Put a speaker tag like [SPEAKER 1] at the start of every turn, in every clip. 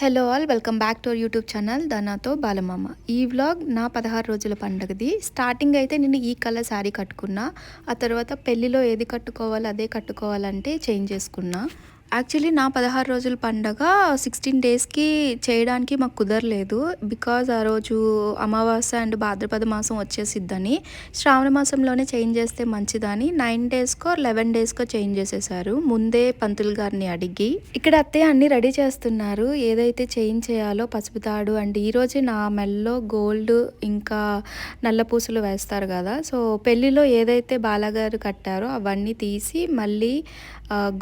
[SPEAKER 1] Hello all welcome back to our YouTube channel దనాతో బాలమామ ఈ vlog నా పదహారు రోజుల పండగది. స్టార్టింగ్ అయితే నేను ఈ కలర్ శారీ కట్టుకున్నా ఆ తర్వాత పెళ్ళిలో ఏది కట్టుకోవాలో అదే కట్టుకోవాలంటే చేంజ్ చేసుకున్నా. యాక్చువల్లీ నా పదహారు రోజుల పండగ సిక్స్టీన్ డేస్కి చేయడానికి మాకు కుదరలేదు. బికాజ్ ఆ రోజు అమావాస్య అండ్ భాద్రపద మాసం వచ్చేసిద్దని. శ్రావణ మాసంలోనే చేంజ్ చేస్తే మంచిదని. నైన్ డేస్కో లెవెన్ డేస్కో చేంజ్ చేసేసారు. ముందే పంతులు గారిని అడిగి ఇక్కడ అత్తయ్య అన్ని రెడీ చేస్తున్నారు. ఏదైతే చేంజ్ చేయాలో పసుపు తాడు అండ్ ఈరోజు నా మెల్లో గోల్డ్ ఇంకా నల్ల పూసలు వేస్తారు కదా. సో పెళ్ళిలో ఏదైతే బాలగారు కట్టారో అవన్నీ తీసి మళ్ళీ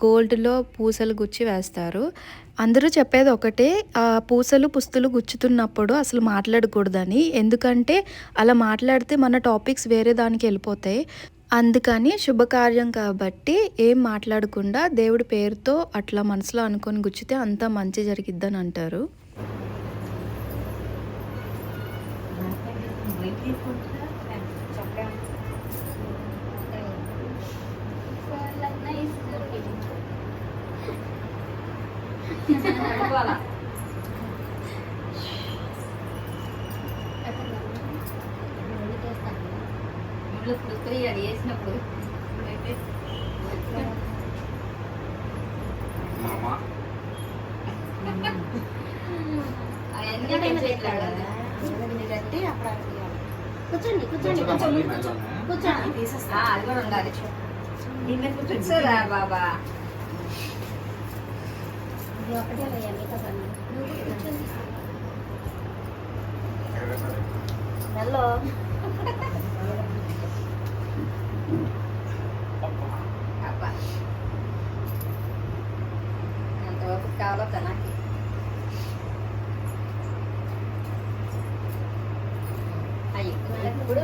[SPEAKER 1] గోల్డ్లో పూసలు గుచ్చి వేస్తారు. అందరూ చెప్పేది ఒకటే పూసలు పుస్తులు గుచ్చుతున్నప్పుడు అసలు మాట్లాడకూడదని. ఎందుకంటే అలా మాట్లాడితే మన టాపిక్స్ వేరే దానికి వెళ్ళిపోతాయి. అందుకని శుభకార్యం కాబట్టి ఏం మాట్లాడకుండా దేవుడి పేరుతో అట్లా మనసులో అనుకొని గుచ్చితే అంతా మంచి జరిగిద్దని అంటారు.
[SPEAKER 2] వేసినప్పుడు.
[SPEAKER 3] కూర్చోండి కూర్చోండి కూర్చోండి. కూర్చోండి.
[SPEAKER 2] ఆ,
[SPEAKER 3] తీసేస్తా
[SPEAKER 2] అది కూడా ఉండాలి. కూర్చోరా బాబా
[SPEAKER 3] ఇది ఒకటే లేదా మిగతా పని హలో
[SPEAKER 2] ఎంతవరకు కావాలో తనకి ఇప్పుడు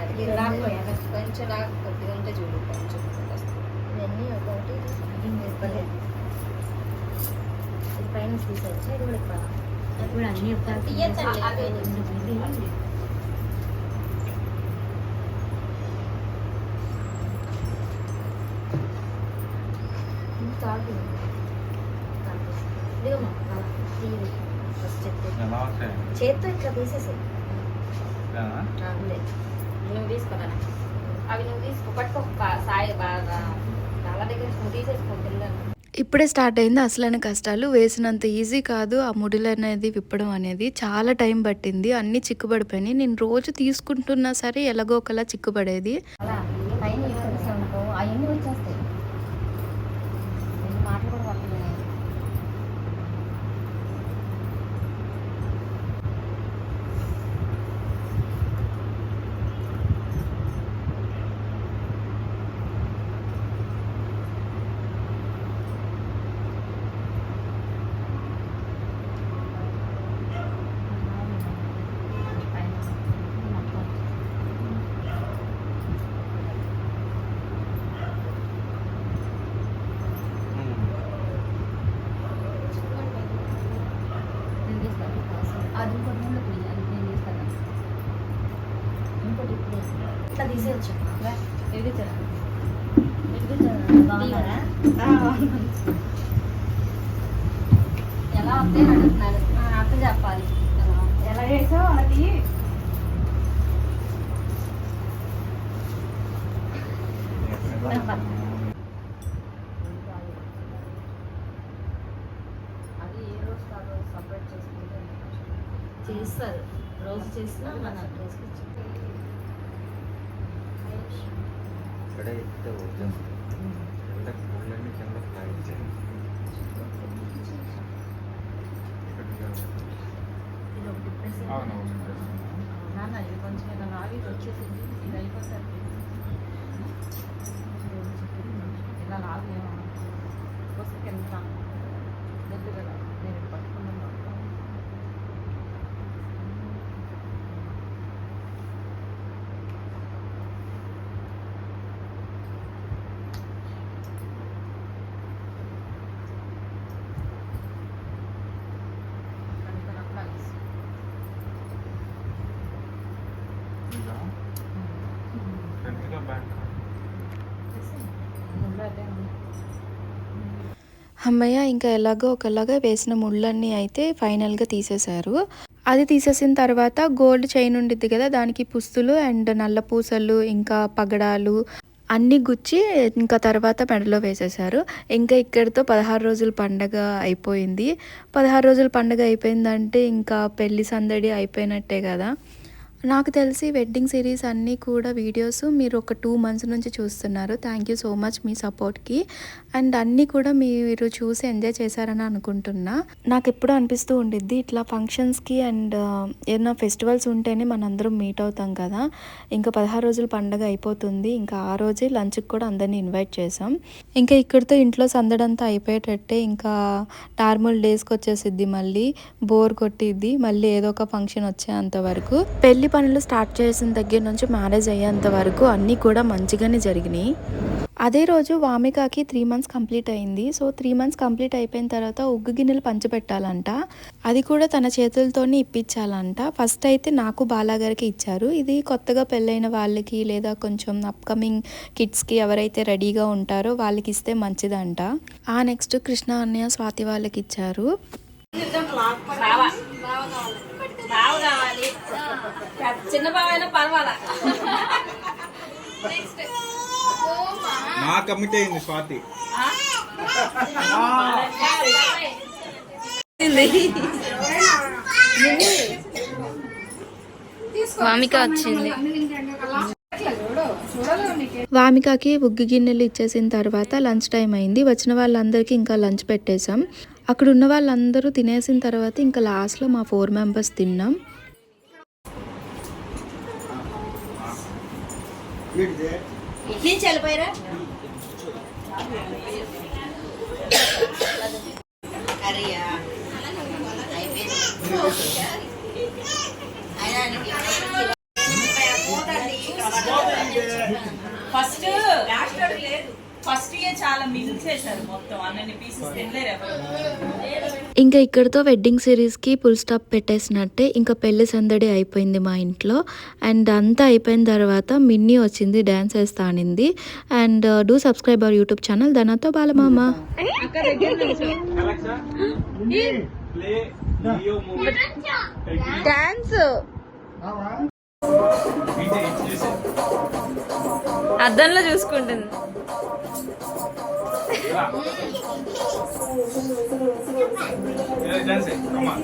[SPEAKER 2] అది రాకపోయా కొంచెం లాగా కొద్దిగా ఉంటే చూడు కొంచెం
[SPEAKER 3] ఇవన్నీ ఒకటి ఇవ్వలేదు ఇది ఇది కూడా ఇవ్వాలి అది కూడా ఇవ్వాలి చేత్తో ఇట్లా తీసేసి
[SPEAKER 2] నువ్వు తీసుకోరా అవి నువ్వు తీసుకో పట్టుకో. సాయి బాగా చాలా దగ్గర నువ్వు తీసేసుకుంటే
[SPEAKER 1] ఇప్పుడే స్టార్ట్ అయింది అసలైన కష్టాలు. వేసినంత ఈజీ కాదు ఆ ముడులు అనేది విప్పడం అనేది. చాలా టైం పట్టింది అన్నీ చిక్కుబడిపోయినాయి. నేను రోజు తీసుకుంటున్నా సరే ఎలాగో ఒకలా చిక్కుపడేది
[SPEAKER 3] అలా పైన ఇవ్వాలి అనుకో అవన్నీ వచ్చేస్తాయి రెండు మాటలు కూడా పడుతున్నాయి నేను చేస్తాను అది ఇంకోటి ముందు ప్లీజ్ అది నేను చేస్తాను ఇంకోటి ఇప్పుడు ఇట్లా తీసేయచ్చు ఎదిగించారా బాగున్నారా
[SPEAKER 2] ఎలా వస్తే అడుగుతున్నారు ఆ, అర్థం చెప్పాలి. ఎలా
[SPEAKER 3] చేసావు అది?
[SPEAKER 2] అది ఏ రోజు కాదు సపరేట్ చేసుకుంటే
[SPEAKER 3] చేస్తారు. రోజు చేసినా మన డిఫరెన్స్ నాన్న ఇది కొంచెం ఇలా లాగి వచ్చేసింది ఇది అయిపోతుంది ఇలా లాగి వస్తే కింద వద్దు కదా నేను పట్టుకున్నాను అందుకని అట్లా
[SPEAKER 4] ఫ్రంట్గా బ్యాక్
[SPEAKER 1] అమ్మయ్య ఇంకా ఎలాగో ఒకలాగా వేసిన ముళ్ళన్నీ అయితే ఫైనల్గా తీసేశారు. అది తీసేసిన తర్వాత గోల్డ్ చైన్ ఉండిద్ది కదా దానికి పుస్తులు అండ్ నల్ల పూసలు ఇంకా పగడాలు అన్నీ గుచ్చి ఇంకా తర్వాత మెడలో వేసేశారు. ఇంకా ఇక్కడితో పదహారు రోజుల పండగ అయిపోయింది. పదహారు రోజుల పండగ అయిపోయిందంటే ఇంకా పెళ్ళి సందడి అయిపోయినట్టే కదా. నాకు తెలిసి వెడ్డింగ్ సిరీస్ అన్నీ కూడా వీడియోస్ మీరు ఒక టూ మంత్స్ నుంచి చూస్తున్నారు. థ్యాంక్ యూ సో మచ్ మీ సపోర్ట్కి అండ్ అన్నీ కూడా మీరు చూసి ఎంజాయ్ చేశారని అనుకుంటున్నా. నాకు ఎప్పుడూ అనిపిస్తూ ఉండిద్ది ఇట్లా ఫంక్షన్స్కి అండ్ uh, ఏదైనా ఫెస్టివల్స్ ఉంటేనే మనందరం మీట్ అవుతాం కదా. ఇంకా పదహారు రోజుల పండగ అయిపోతుంది ఇంకా ఆ రోజే లంచ్కి కూడా అందరినీ ఇన్వైట్ చేసాం ఇంకా ఇక్కడితో ఇంట్లో సందడంతా అయిపోయేటట్టే ఇంకా నార్మల్ డేస్కి వచ్చేసిద్ది మళ్ళీ బోర్ కొట్టిద్ది మళ్ళీ ఏదో ఒక ఫంక్షన్ వచ్చేంత వరకు. పెళ్ళి పనులు స్టార్ట్ చేసిన దగ్గర నుంచి మ్యారేజ్ అయ్యేంత వరకు అన్నీ కూడా మంచిగానే జరిగినాయి. అదే రోజు వామికాకి త్రీ మంత్స్ కంప్లీట్ అయింది. సో త్రీ మంత్స్ కంప్లీట్ అయిపోయిన తర్వాత ఉగ్గు గిన్నెలు పంచిపెట్టాలంట. అది కూడా తన చేతులతోనే ఇప్పించాలంట. ఫస్ట్ అయితే నాకు బాలాగారికి ఇచ్చారు. ఇది కొత్తగా పెళ్ళైన వాళ్ళకి లేదా కొంచెం అప్కమింగ్ కిడ్స్కి ఎవరైతే రెడీగా ఉంటారో వాళ్ళకి ఇస్తే మంచిదంట. ఆ నెక్స్ట్ కృష్ణ అన్నయ్య స్వాతి వాళ్ళకి ఇచ్చారు.
[SPEAKER 2] కావాలి. చిన్న అయినా పర్వాలా
[SPEAKER 4] నా కమిటీ అయింది స్వాతి.
[SPEAKER 1] వామిక వచ్చింది. వామికకి ఉగ్గు గిన్నెలు ఇచ్చేసిన తర్వాత లంచ్ టైం అయింది. వచ్చిన వాళ్ళందరికీ ఇంకా లంచ్ పెట్టేశాం. అక్కడ ఉన్న వాళ్ళందరూ తినేసిన తర్వాత ఇంకా లాస్ట్లో మా ఫోర్ మెంబర్స్ తిన్నాం.
[SPEAKER 3] నుంచి వెళ్ళిపోయారా కర్రీయా?
[SPEAKER 5] ఫస్ట్ ఫస్ట్ ఇయర్ చాలా మిగిల్ చేశారు మొత్తం. అన్నన్ని పీసెస్ తినలేరు ఎవరు.
[SPEAKER 1] ఇంకా ఇక్కడితో వెడ్డింగ్ సిరీస్కి ఫుల్ స్టాప్ పెట్టేసినట్టే ఇంకా పెళ్ళి సందడి అయిపోయింది మా ఇంట్లో. అండ్ అంతా అయిపోయిన తర్వాత మిన్నీ వచ్చింది డ్యాన్స్ వేస్తా అనింది. And do subscribe our YouTube channel దానాతో బాలమామ డాన్స్ అద్దంలో చూసుకుంటుంది.
[SPEAKER 4] డాన్స్ కమా